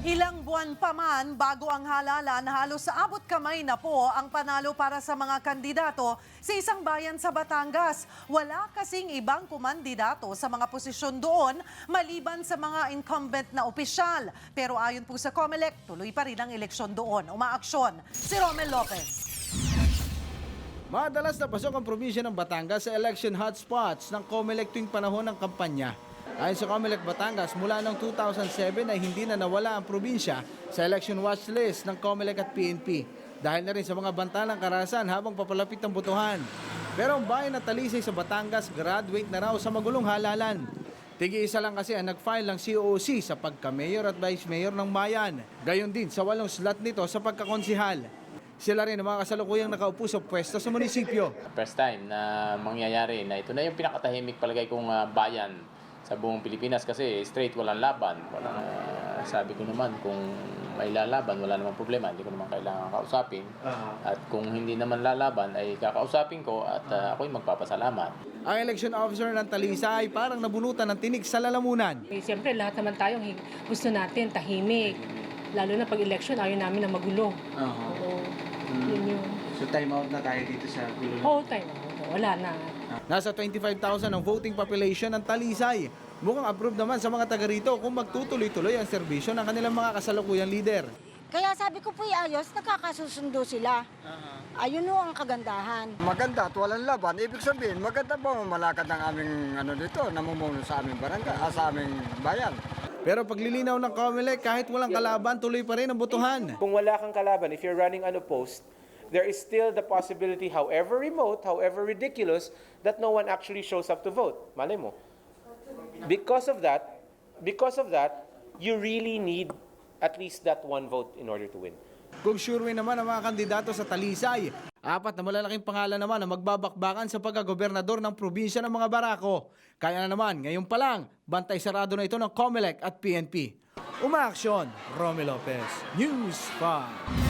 Ilang buwan pa man bago ang halalan, halos sa abot kamay na po ang panalo para sa mga kandidato sa isang bayan sa Batangas. Wala kasing ibang kumandidato sa mga posisyon doon maliban sa mga incumbent na opisyal. Pero ayon po sa COMELEC, tuloy pa rin ang eleksyon doon. Umaaksyon si Romel Lopez. Madalas na pasok ang probinsya ng Batangas sa election hotspots ng COMELEC tuwing panahon ng kampanya. Ayon sa COMELEC Batangas, mula noong 2007 ay hindi na nawala ang probinsya sa election watch list ng COMELEC at PNP dahil na rin sa mga banta ng karasan habang papalapit ang butuhan. Pero ang bayan na talisay sa Batangas graduate na raw sa magulong halalan. Tigi-isa lang kasi ang nag-file ng COOC sa pagka-mayor at vice-mayor ng bayan. Gayon din sa walong slot nito sa pagkakonsihal. Sila rin ang mga kasalukuyang nakaupo sa pwesto sa munisipyo. First time na mangyayari na ito na yung pinakatahimik palagay kong ah, bayan sa buong Pilipinas kasi straight walang laban. Walang, ah, sabi ko naman kung may lalaban, wala namang problema. Hindi ko naman kailangan kausapin. At kung hindi naman lalaban, ay kakausapin ko at ah, ako'y magpapasalamat. Ang election officer ng Talisa ay parang nabunutan ng tinig sa lalamunan. Eh, Siyempre, lahat naman tayo hi- gusto natin tahimik. Lalo na pag election, ayaw namin na magulo. Oo. Yun yun. So time out na tayo dito sa gulo. Oo, tayo na. Wala na. Nasa 25,000 ang voting population ng Talisay. Mukhang approved naman sa mga taga rito kung magtutuloy-tuloy ang serbisyo ng kanilang mga kasalukuyang leader. Kaya sabi ko po ayos, nakakasusundo sila. Ayun o ang kagandahan. Maganda at walang laban. Ibig sabihin, maganda ba malakad ng aming ano dito, namumuno sa aming barangay, ah, sa aming bayan. Pero paglilinaw ng COMELEC, kahit walang kalaban, tuloy pa rin ang botohan. Kung wala kang kalaban, if you're running unopposed, there is still the possibility, however remote, however ridiculous, that no one actually shows up to vote. Malay mo. Because of that, because of that, you really need at least that one vote in order to win. Kung sure win naman ang mga kandidato sa Talisay, apat na malalaking pangalan naman ang magbabakbakan sa pagkagobernador ng probinsya ng mga barako. Kaya na naman, ngayon pa lang, bantay sarado na ito ng COMELEC at PNP. Umaaksyon, Romy Lopez, News 5.